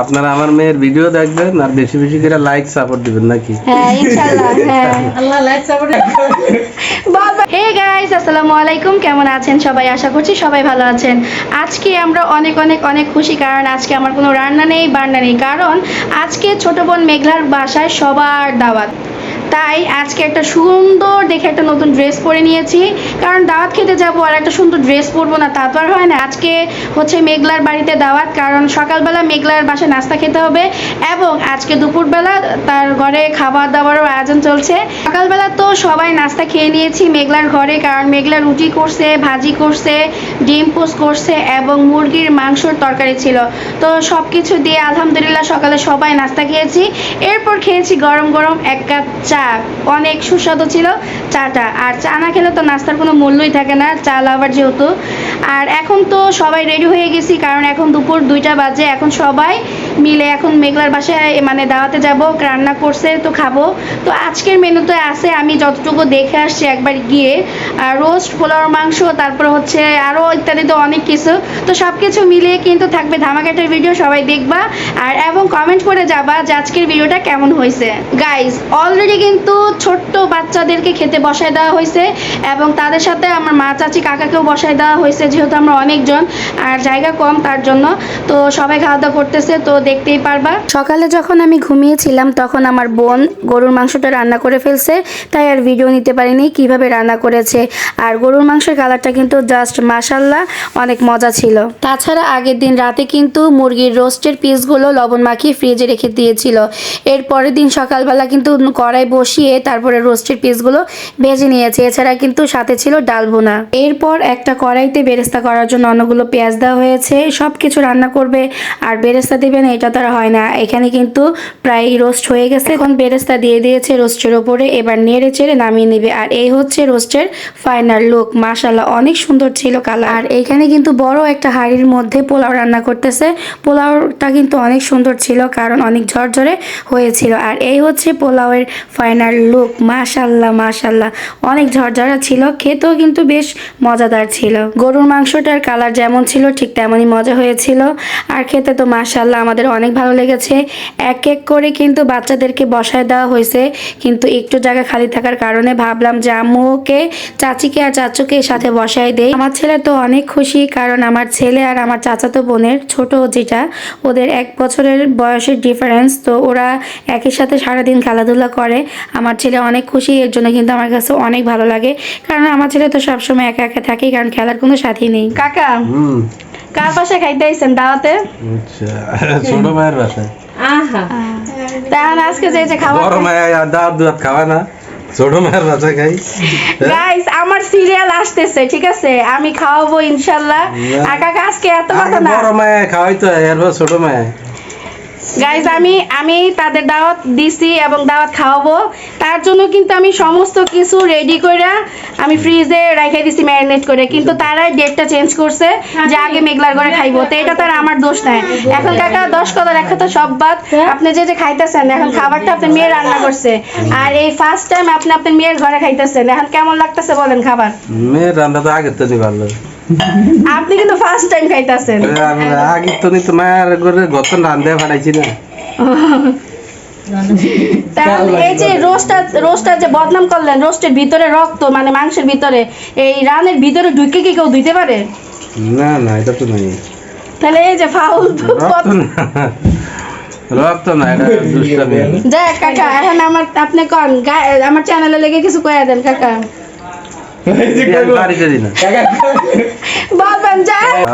আপনারা আমার মেয়ের ভিডিও দেখবেন আর বেশি বেশি করে লাইক সাপোর্ট দিবেন নাকি? হ্যাঁ ইনশাআল্লাহ হ্যাঁ। আল্লাহ লাইক সাপোর্ট হে গাইস আসসালামু আলাইকুম কেমন আছেন সবাই? আশা করছি সবাই ভালো আছেন। আজকে আমরা অনেক অনেক অনেক খুশি কারণ আজকে আমার কোনো রান্না নেই বান্না নেই। কারণ আজকে ছোট বোন মেঘলার বাসায় সবার দাওয়াত। তাই আজকে একটা সুন্দর দেখে একটা নতুন ড্রেস পরে নিয়েছি। কারণ দাওয়াত খেতে যাব আর একটা সুন্দর ড্রেস পরবো না, তা তো আর হয় না। আজকে হচ্ছে মেঘলার বাড়িতে দাওয়াত, কারণ সকালবেলা মেঘলার বাসায় নাস্তা খেতে হবে এবং আজকে দুপুরবেলা তার ঘরে খাবার দাবারও আয়োজন চলছে। সকালবেলা তো সবাই নাস্তা খেয়ে নিয়েছি মেঘলার ঘরে, কারণ মেঘলা রুটি করছে, ভাজি করছে, ডিম পোস্ট করছে এবং মুরগির মাংসর তরকারি ছিল। তো সব কিছু দিয়ে আলহামদুলিল্লাহ সকালে সবাই নাস্তা খেয়েছি। এরপর খেয়েছি গরম গরম এক কাপ চা অনেক সুস্বাদু ছিল চাটা। আর চা না খেলে তো নাস্তার কোনো মূল্যই থাকে না, চা লাভার যেহেতু। আর এখন তো সবাই রেডি হয়ে গেছি, কারণ এখন দুপুর দুইটা বাজে, এখন সবাই মিলে এখন মেঘলার বাসায় মানে দাওয়াতে যাব, রান্না করছে, তো খাব। তো আজকের মেনুতে আছে, আমি যতটুকু দেখে আসছি একবার গিয়ে, আর রোস্ট পোলাওর মাংস, তারপর হচ্ছে আরও ইত্যাদি তো অনেক কিছু। তো সব কিছু মিলিয়ে কিন্তু থাকবে ধামাকাটার ভিডিও সবাই দেখবা। আর এবং কমেন্ট করে যাবা যে আজকের ভিডিওটা কেমন হয়েছে। গাইজ অলরেডি কিন্তু ছোট্ট বাচ্চাদেরকে খেতে বসায় দেওয়া হয়েছে এবং তাদের সাথে আমার মা চাচি কাকাকেও বসায় দেওয়া হয়েছে, যেহেতু আমরা অনেকজন আর জায়গা কম তার জন্য। তো সবাই খাওয়া দাওয়া করতেছে, তো দেখতেই পারবা। সকালে যখন আমি ঘুমিয়েছিলাম, তখন আমার বোন গরুর মাংসটা রান্না করে ফেলছে, তাই আর ভিডিও নিতে পারিনি কীভাবে রান্না করেছে। আর গরুর মাংসের কালারটা কিন্তু জাস্ট মাসাল্লাহ অনেক মজা ছিল। তাছাড়া আগের দিন রাতে কিন্তু মুরগির রোস্টের পিসগুলো লবণ মাখিয়ে ফ্রিজে রেখে দিয়েছিল। এর পরের দিন সকালবেলা কিন্তু কড়াই বসিয়ে তারপরে রোস্টের পিসগুলো ভেজে নিয়েছে। এছাড়া কিন্তু সাথে ছিল ডাল ভুনা এরপর একটা কড়াইতে বেরেস্তা করার জন্য অনেকগুলো পেঁয়াজ দেওয়া হয়েছে। সব কিছু রান্না করবে আর বেরেস্তা দিবেন এটা তারা হয় না। এখানে কিন্তু প্রায় রোস্ট হয়ে গেছে। এখন বেরেস্তা দিয়ে দিয়েছে রোস্টের ওপরে। এবার নেড়ে চেড়ে নামিয়ে নেবে। আর এই হচ্ছে রোস্টের ফাইনাল লুক। মাশাল্লাহ অনেক সুন্দর ছিল কালার। আর এখানে কিন্তু বড় একটা হাঁড়ির মধ্যে পোলাও রান্না করতেছে। পোলাওটা কিন্তু অনেক সুন্দর ছিল, কারণ অনেক ঝরঝরে হয়েছিল। আর এই হচ্ছে পোলাওয়ের ফাইনাল লুক, মাশাল্লাহ মাশাল্লাহ। অনেক ঝরঝরা ছিল, খেতেও কিন্তু বেশ মজাদার ছিল। গরুর মাংসটার কালার যেমন ছিল, ঠিক তেমনই মজা হয়েছিল। আর খেতে তো মাশাল্লাহ আমাদের অনেক ভালো লেগেছে। এক এক করে কিন্তু বাচ্চাদেরকে বসায় দেওয়া হয়েছে। কিন্তু একটু জায়গা খালি থাকার কারণে ভাবলাম যে আম্মুকে, চাচিকে আর চাচুকে সাথে বসায় দেই। আমার ছেলে তো অনেক খুশি, কারণ আমার ছেলে আর আমার চাচাতো বোনের ছোট যেটা, ওদের এক বছরের বয়সের ডিফারেন্স তো ওরা একই সাথে সারাদিন খেলাধুলা করে। আমার ছেলে অনেক খুশি এর জন্য কিন্তু আমার কাছে অনেক ভালো লাগে। কারণ আমার ছেলে তো সবসময় একা একা থাকে কারণ খেলার কোনো সাথী নেই। কাকা কার পাশে খাইতে আইছেন দাওয়াতে? আচ্ছা ছোট মায়ের বাসায়। আহা। তাহলে আজকে যে যে খাবার বড় মায়ের দাঁত দুধ খাওয়া না ছোট মায়ের বাসায় খাই। গাইস আমার সিরিয়াল আসতেছে ঠিক আছে? আমি খাওয়াবো ইনশাল্লাহ। আর কাকা আজকে এত কথা না। বড় মায়ে খাওয়াই তো এরপর ছোট মায়ে। গাইস আমি আমি তাদের দাওয়াত দিছি এবং দাওয়াত খাওয়াবো। তার জন্য কিন্তু আমি সমস্ত কিছু রেডি করে আমি ফ্রিজে রেখে দিছি ম্যারিনেট করে। কিন্তু তারা ডেটটা চেঞ্জ করছে যে আগে মেঘলার ঘরে খাইবো। তো এটা তার আমার দোষ নাই। এখন কাকা, দশ কথা দেখা তো সব বাদ। আপনি যে যে খাইতেছেন, এখন খাবারটা আপনার মেয়ে রান্না করছে। আর এই ফার্স্ট টাইম আপনি আপনার মেয়ের ঘরে খাইতেছেন। এখন কেমন লাগতেছে বলেন খাবার? মেয়ের রান্না তো আগের তো ভালো। আপনি কিন্তু ফার্স্ট টাইম খাইতেছেন। আগের তো নি তো মায়ের ঘরে গত রান্ধে ফাটাইছি না। এই যে রোস্টটা রোস্টটা যে বদনাম করলেন রোস্টের ভিতরে রক্ত মানে মাংসের ভিতরে এই রানের ভিতরে ঢুকে কি কেউ ধুইতে পারে? না না এটা তো নাই। তাহলে এই যে ফাউল রক্ত না রক্ত না এটা দুষ্টামি। যাক কাকা এখন আমার আপনি কন? আমার চ্যানেলে লেগে কিছু কয়ে দেন কাকা বাড়িতে দিন বলবেন যা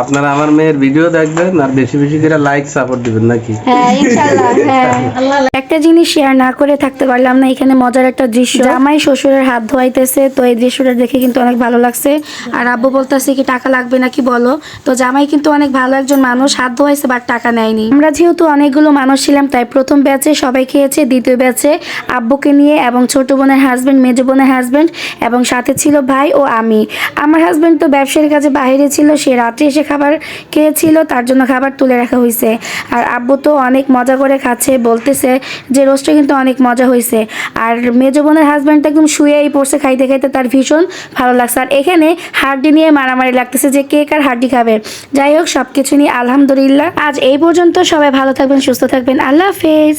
আপনারা আমার মেয়ের ভিডিও দেখবেন আর বেশি বেশি করে লাইক সাপোর্ট দিবেন নাকি? হ্যাঁ ইনশাআল্লাহ হ্যাঁ। আল্লাহ একটা জিনিস শেয়ার না করে থাকতে পারলাম না এখানে মজার একটা দৃশ্য। জামাই শ্বশুরের হাত ধোয়াইতেছে তো এই দৃশ্যটা দেখে কিন্তু অনেক ভালো লাগছে। আর আব্বু বলতেছে কি টাকা লাগবে নাকি বলো? তো জামাই কিন্তু অনেক ভালো একজন মানুষ হাত ধোয়াইছে বাট টাকা নেয়নি। আমরা যেহেতু অনেকগুলো মানুষ ছিলাম তাই প্রথম ব্যাচে সবাই খেয়েছে দ্বিতীয় ব্যাচে আব্বুকে নিয়ে এবং ছোট বোনের হাজবেন্ড মেজো বোনের হাজবেন্ড এবং সাথে ছিল ভাই ভাই ও আমি। আমার হাজব্যান্ড তো ব্যবসার কাজে বাইরে ছিল, সে রাত্রে এসে খাবার খেয়েছিল, তার জন্য খাবার তুলে রাখা হয়েছে আর আব্বু তো অনেক মজা করে খাচ্ছে, বলতেছে যে রোস্টটা কিন্তু অনেক মজা হয়েছে আর মেজো বোনের হাজব্যান্ড একদম শুয়েই পড়ছে খাইতে খাইতে, তার ভীষণ ভালো লাগছে। আর এখানে হাড্ডি নিয়ে মারামারি লাগতেছে যে কে কার হাড্ডি খাবে। যাই হোক সব কিছু নিয়ে আলহামদুলিল্লাহ। আজ এই পর্যন্ত সবাই ভালো থাকবেন, সুস্থ থাকবেন। আল্লাহ হাফেজ।